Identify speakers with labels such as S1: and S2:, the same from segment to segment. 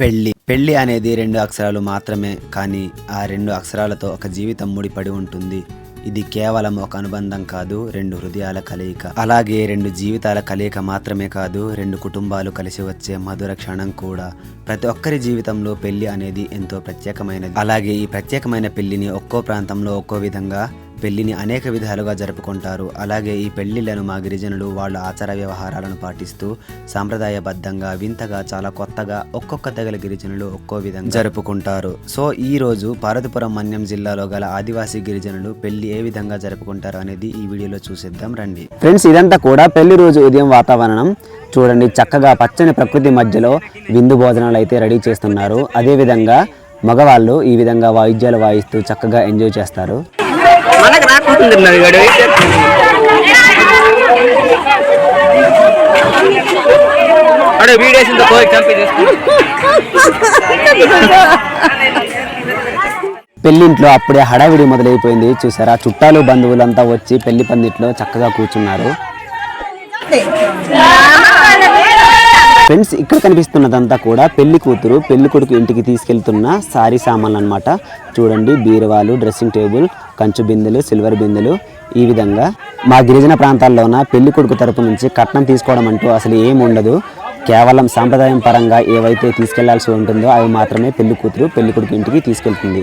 S1: పెళ్ళి. పెళ్ళి అనేది రెండు అక్షరాలు మాత్రమే కానీ ఆ రెండు అక్షరాలతో ఒక జీవితం ముడిపడి ఉంటుంది. ఇది కేవలం ఒక అనుబంధం కాదు రెండు హృదయాల కలయిక. అలాగే రెండు జీవితాల కలయిక మాత్రమే కాదు రెండు కుటుంబాలు కలిసి వచ్చే మధుర క్షణం కూడా. ప్రతి ఒక్కరి జీవితంలో పెళ్ళి అనేది ఎంతో ప్రత్యేకమైనది. అలాగే ఈ ప్రత్యేకమైన పెళ్ళిని ఒక్కో ప్రాంతంలో ఒక్కో విధంగా పెళ్ళిని అనేక విధాలుగా జరుపుకుంటారు. అలాగే ఈ పెళ్ళిళ్ళను మా గిరిజనులు వాళ్ళ ఆచార వ్యవహారాలను పాటిస్తూ సాంప్రదాయబద్ధంగా వింతగా చాలా కొత్తగా ఒక్కొక్క తెగల గిరిజనులు ఒక్కో విధంగా జరుపుకుంటారు. సో ఈ రోజు పార్వతీపురం మన్యం జిల్లాలో గల ఆదివాసీ గిరిజనులు పెళ్ళి ఏ విధంగా జరుపుకుంటారు అనేది ఈ వీడియోలో చూసేద్దాం రండి. ఫ్రెండ్స్ ఇదంతా కూడా పెళ్ళి రోజు ఉదయం వాతావరణం. చూడండి చక్కగా పచ్చని ప్రకృతి మధ్యలో విందు భోజనాలు అయితే రెడీ చేస్తున్నారు. అదేవిధంగా మగవాళ్ళు ఈ విధంగా వాయిద్యాలు వాయిస్తూ చక్కగా ఎంజాయ్ చేస్తారు.
S2: మనకు రాకుంటుంది వాడు. అడే వీడియోస్ ఇంత పోయి చంపి
S1: పెళ్ళింట్లో అప్పుడే హడావిడి మొదలైపోయింది. చూసారా? చుట్టాలు బంధువులంతా వచ్చి పెళ్ళి పందిట్లో చక్కగా కూర్చున్నారు. ఫ్రెండ్స్ ఇక్కడ కనిపిస్తున్నదంతా కూడా పెళ్ళి కూతురు పెళ్ళి కొడుకు ఇంటికి తీసుకెళ్తున్న సారీ సామాన్లు అన్నమాట. చూడండి బీరువాలు డ్రెస్సింగ్ టేబుల్ కంచు బిందెలు సిల్వర్ బిందెలు ఈ విధంగా మా గిరిజన ప్రాంతాల్లోన పెళ్ళి కొడుకు తరపు నుంచి కట్నం తీసుకోవడం అంటూ అసలు ఏం ఉండదు. కేవలం సాంప్రదాయం పరంగా ఏవైతే తీసుకెళ్ళాల్సి ఉంటుందో అవి మాత్రమే పెళ్ళి కూతురు పెళ్ళి కొడుకు ఇంటికి తీసుకెళ్తుంది.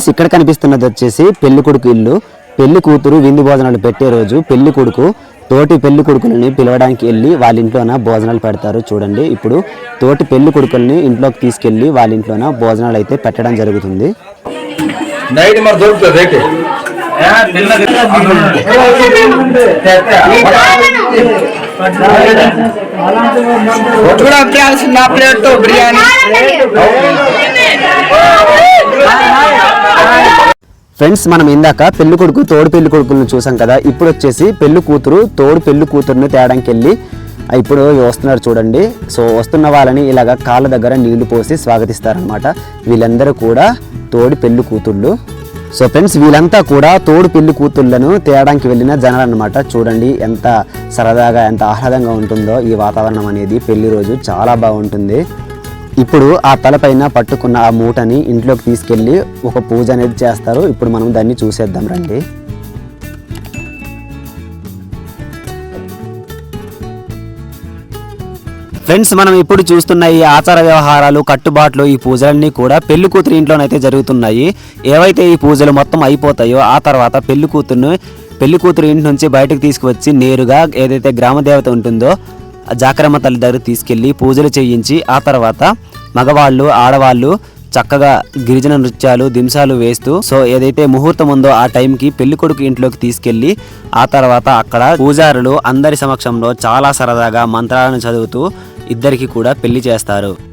S1: ఫ్రెండ్స్ ఇక్కడ కనిపిస్తున్నది వచ్చేసి పెళ్ళి కొడుకు ఇల్లు. పెళ్ళి కూతురు విందు భోజనాలు పెట్టే రోజు పెళ్ళి కొడుకు తోటి పెళ్ళి కొడుకులని పిలవడానికి వెళ్ళి వాళ్ళ ఇంట్లోన భోజనాలు పెడతారు చూడండి. ఇప్పుడు తోటి పెళ్ళి కొడుకుల్ని ఇంట్లోకి తీసుకెళ్ళి వాళ్ళ ఇంట్లోన భోజనాలు అయితే పెట్టడం జరుగుతుంది.
S2: బిర్యానీ.
S1: ఫ్రెండ్స్ మనం ఇందాక పెళ్ళి కొడుకు తోడు పెళ్ళి కొడుకులను చూసాం కదా. ఇప్పుడు వచ్చేసి పెళ్ళి కూతురు తోడు పెళ్ళి కూతురుని తేడానికి వెళ్ళి ఇప్పుడు వస్తున్నారు చూడండి. సో వస్తున్న వాళ్ళని ఇలాగ కాళ్ళ దగ్గర నీళ్ళు పోసి స్వాగతిస్తారనమాట వీళ్ళందరూ కూడా తోడు పెళ్ళి కూతుళ్ళు. సో ఫ్రెండ్స్ వీళ్ళంతా కూడా తోడు పెళ్ళి కూతుళ్ళను తేయడానికి వెళ్ళిన జనాలు అనమాట చూడండి ఎంత సరదాగా ఎంత ఆహ్లాదంగా ఉంటుందో ఈ వాతావరణం అనేది. పెళ్ళి రోజు చాలా బాగుంటుంది. ఇప్పుడు ఆ తలపైన పట్టుకున్న ఆ మూటని ఇంట్లోకి తీసుకెళ్ళి ఒక పూజ అనేది చేస్తారు. ఇప్పుడు మనం దాన్ని చూసేద్దాం రండి. ఫ్రెండ్స్ మనం ఇప్పుడు చూస్తున్న ఈ ఆచార వ్యవహారాలు కట్టుబాట్లు ఈ పూజలన్నీ కూడా పెళ్ళి కూతురు ఇంట్లోనైతే జరుగుతున్నాయి. ఏవైతే ఈ పూజలు మొత్తం అయిపోతాయో ఆ తర్వాత పెళ్ళి కూతురును పెళ్ళి కూతురు ఇంటి నుంచి బయటకు తీసుకువచ్చి నేరుగా ఏదైతే గ్రామ దేవత ఉంటుందో జాక్రమ్మ జాకరమ్మ తల్లి దగ్గర తీసుకెళ్ళి పూజలు చేయించి ఆ తర్వాత మగవాళ్ళు ఆడవాళ్ళు చక్కగా గిరిజన నృత్యాలు దింసాలు వేస్తూ సో ఏదైతే ముహూర్తం ఉందో ఆ టైంకి పెళ్ళి కొడుకు ఇంట్లోకి తీసుకెళ్ళి ఆ తర్వాత అక్కడ పూజారులు అందరి సమక్షంలో చాలా సరదాగా మంత్రాలను చదువుతూ ఇద్దరికి కూడా పెళ్ళి చేస్తారు.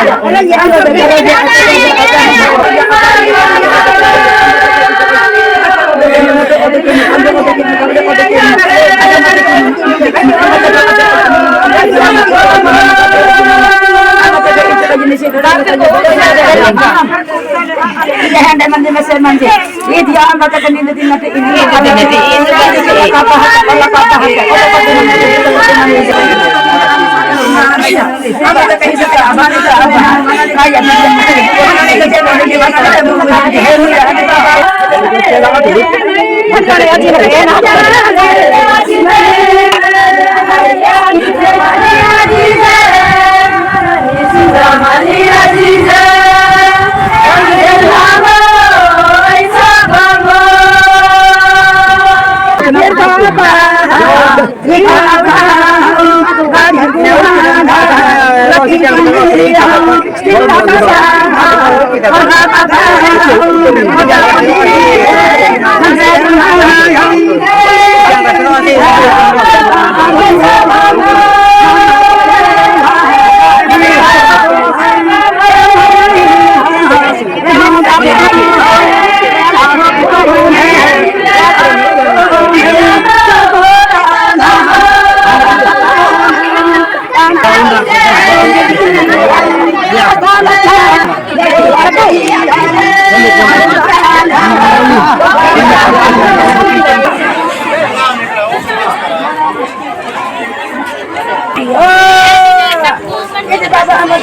S3: Ini. Yeah. Sri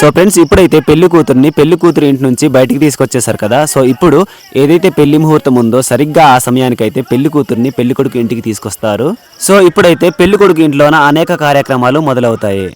S1: so friends ఇప్పుడైతే పెళ్ళి కూతుర్ని పెళ్ళి కూతురు ఇంటి నుంచి బయటికి తీసుకొచ్చేసారు కదా. సో ఇప్పుడు ఏదైతే పెళ్ళి ముహూర్తం ఉందో సరిగ్గా ఆ సమయానికైతే పెళ్ళి కూతుర్ని పెళ్ళి కొడుకు ఇంటికి తీసుకొస్తారు. సో ఇప్పుడైతే పెళ్ళి కొడుకు ఇంట్లోన అనేక కార్యక్రమాలు మొదలవుతాయి.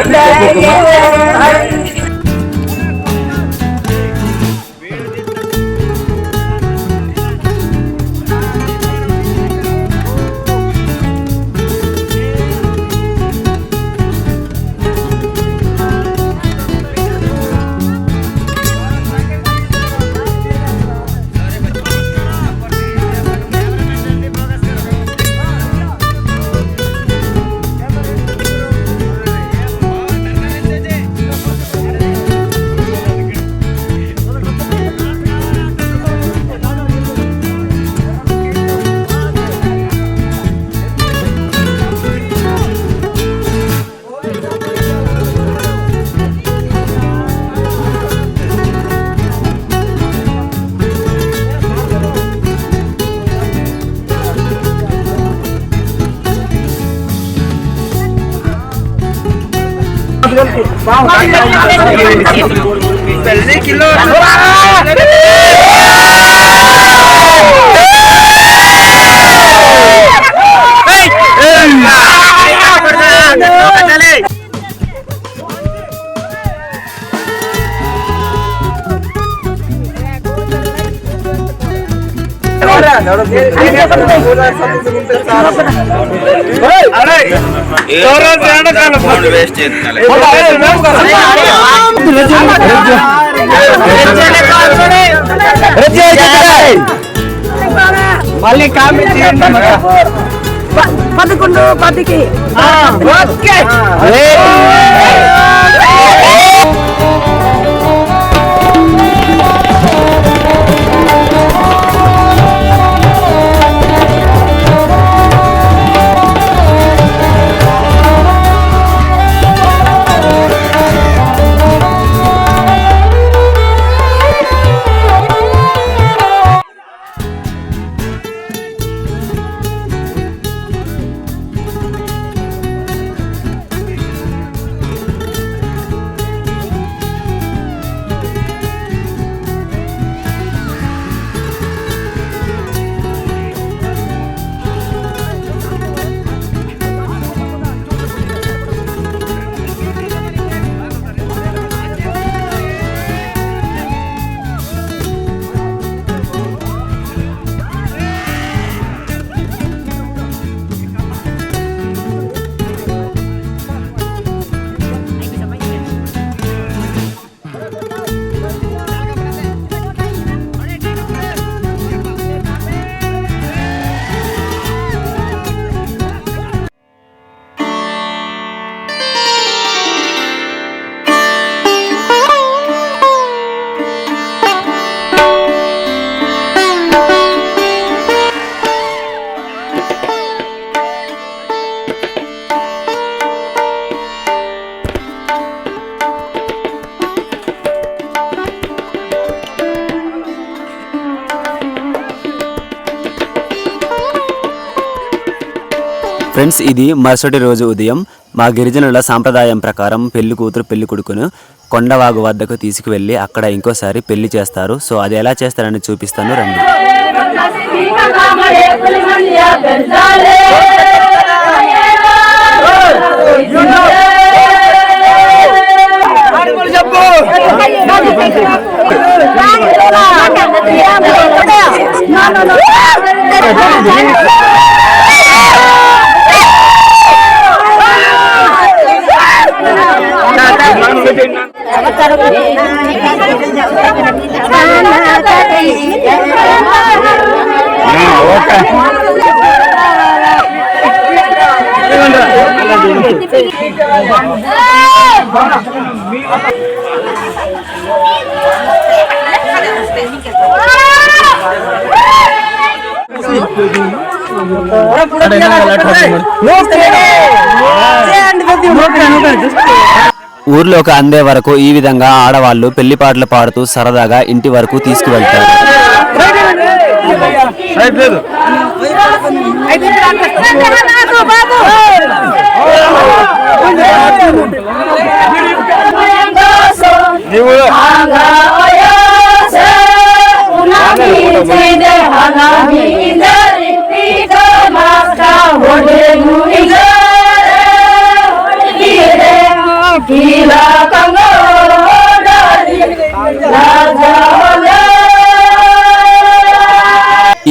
S3: அந்த خليكي لو
S2: మళ్ళీ కామెంట్
S4: పదకొండు పదికి.
S2: ఓకే.
S1: ఫ్రెండ్స్ ఇది మరుసటి రోజు ఉదయం మా గిరిజనుల సాంప్రదాయం ప్రకారం పెళ్ళి కూతురు పెళ్ళి కొడుకును కొండవాగు వద్దకు తీసుకువెళ్ళి అక్కడ ఇంకోసారి పెళ్ళి చేస్తారు. సో అది ఎలా చేస్తారని చూపిస్తాను. రండి. Ada yang ఊర్లోకి అందే వరకు ఈ విధంగా ఆడవాళ్ళు పెళ్ళి పాటలు పాడుతూ సరదాగా ఇంటి వరకు తీసుకువెళ్తారు.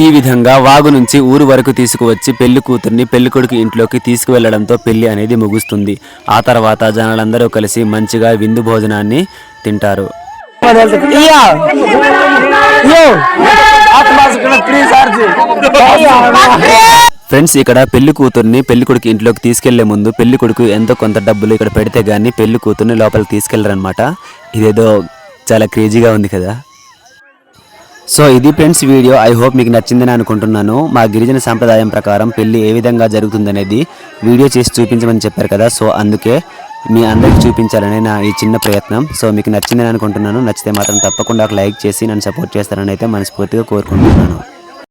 S1: ఈ విధంగా వాగు నుంచి ఊరు వరకు తీసుకువచ్చి పెళ్ళి కూతుర్ని పెళ్ళి కొడుకు ఇంట్లోకి తీసుకువెళ్ళడంతో పెళ్ళి అనేది ముగుస్తుంది. ఆ తర్వాత జనాలందరూ కలిసి మంచిగా విందు భోజనాన్ని తింటారు. ఫ్రెండ్స్ ఇక్కడ పెళ్ళి కూతుర్ని పెళ్ళి కొడుకు ఇంట్లోకి తీసుకెళ్ళే ముందు పెళ్ళి కొడుకు ఎంతో కొంత డబ్బులు ఇక్కడ పెడితే గానీ పెళ్ళి కూతుర్ని లోపలికి తీసుకెళ్ళరనమాట ఇదేదో చాలా క్రేజీగా ఉంది కదా. సో ఇది ఫ్రెండ్స్ వీడియో. ఐ హోప్ మీకు నచ్చిందని అనుకుంటున్నాను. మా గిరిజన సాంప్రదాయం ప్రకారం పెళ్ళి ఏ విధంగా జరుగుతుందనేది వీడియో చేసి చూపించమని చెప్పారు కదా. సో అందుకే మీ అందరికి చూపించాలనే నా ఈ చిన్న ప్రయత్నం. సో మీకు నచ్చిందని అనుకుంటున్నాను. నచ్చితే మాత్రం తప్పకుండా ఒక లైక్ చేసి నన్ను సపోర్ట్ చేస్తారని అయితే మనస్ఫూర్తిగా కోరుకుంటున్నాను.